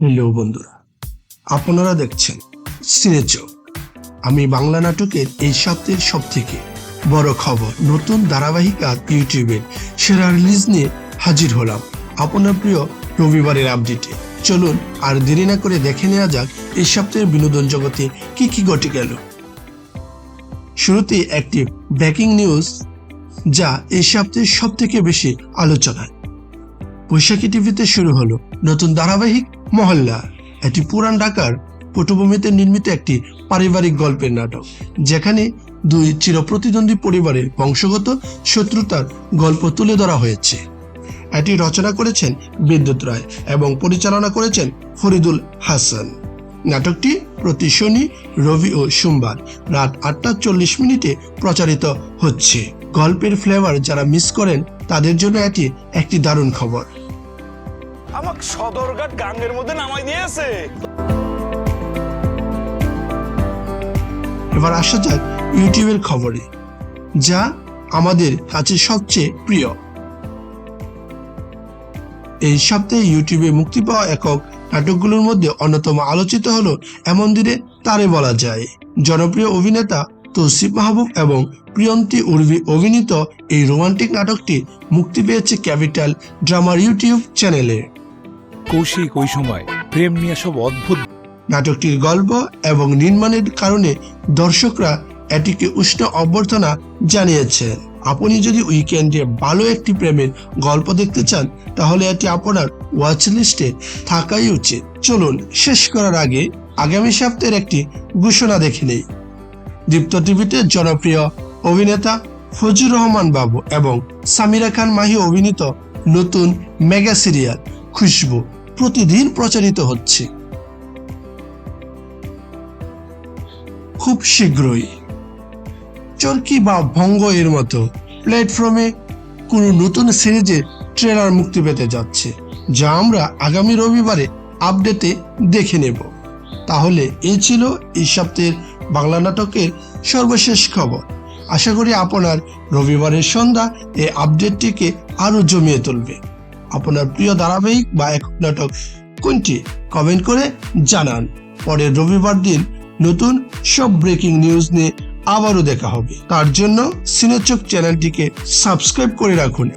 Hello বন্ধুরা, আপনারা দেখছেন সিনেচক আমি বাংলা নাটকের এই সপ্তাহের সব থেকে বড় খবর। নতুন ধারাবাহিকা ইউটিউবের সেরা রিলিজ নিয়ে হাজির হলাম আপনার প্রিয় রবিবারের আপডেটে চলুন আর দেরি না করে দেখে নেওয়া যাক এই সপ্তাহের বিনোদন জগতে কি কি ঘটে গেল। শুরুতে একটি ব্রেকিং নিউজ যা এই সপ্তাহের সব থেকে বেশি আলোচনায়। বৈশাখী টিভিতে শুরু হলো নতুন ধারাবাহিক মহল্লা এটি পুরান ঢাকার পটভূমিতে নির্মিত একটি পারিবারিক গল্পের নাটক, যেখানে দুই চিরপ্রতিদ্বন্দ্বী পরিবারের বংশগত শত্রুতার গল্প তুলে ধরা হয়েছে। এটি রচনা করেছেন বিদ্যুৎ রায় এবং পরিচালনা করেছেন ফরিদুল হাসান। নাটকটি প্রতি শনি, রবি ও সোমবার রাত আটটা চল্লিশ মিনিটে প্রচারিত হচ্ছে। গল্পের ফ্লেভার যারা মিস করেন, তাদের জন্য এটি একটি দারুণ খবর। আমাক সদরঘাট গাঙ্গের মধ্যে নামাই দিয়েছে এবার আসা যাক ইউটিউবের খবরে, যা আমাদের কাছে সবচেয়ে প্রিয়। এই সপ্তাহে ইউটিউবে মুক্তি পাওয়া একক নাটকগুলোর মধ্যে অন্যতম আলোচিত হলো এমন দিনে তারে বলা যায়। জনপ্রিয় অভিনেতা তৌসিফ মাহবুব এবং প্রিয়ন্তী উর্বি অভিনীত এই রোমান্টিক নাটকটি মুক্তি পেয়েছে ক্যাপিটাল ড্রামার ইউটিউব চ্যানেলে। কৌশিক ওই সময় প্রেম নিয়ে সব অদ্ভুত। নাটকটির গল্প এবং নির্মাণের কারণে দর্শকরা এটিকে উষ্ণ অভ্যর্থনা জানিয়েছেন আপনি যদি উইকেন্ডে ভালো একটি প্রেমের গল্প দেখতে চান, তাহলে এটি আপনার ওয়াচ লিস্টে থাকাই উচিত। চলুন, শেষ করার আগে আগামী সপ্তাহের একটি ঘোষণা দেখে নেই। দীপ্ত টিভিতে জনপ্রিয় অভিনেতা ফজুর রহমান বাবু এবং সামিরা খান মাহি অভিনীত নতুন মেগা সিরিয়াল খুশবু। প্রতিদিন প্রচারিত হচ্ছে। খুব শীঘ্রই। চরকি বা ভঙ্গ এর মতো প্ল্যাটফর্মে কোনো নতুন সিরিজের ট্রেলার মুক্তি পেতে যাচ্ছে, যা আমরা আগামী রবিবারে আপডেটে দেখে নেব। তাহলে এই ছিল এই সপ্তাহের বাংলা নাটকের সর্বশেষ খবর। আশা করি আপনার রবিবারের সন্ধ্যা এই আপডেটটিকে আরও জমিয়ে তুলবে। আপনার প্রিয় ধারাবাহিক বা একক নাটক কোনটি? কমেন্ট করে জানান। পরের রবিবার দিন নতুন সব ব্রেকিং নিউজ নিয়ে আবারও দেখা হবে। তার জন্য সিনেচক চ্যানেলটিকে সাবস্ক্রাইব করে রাখুন।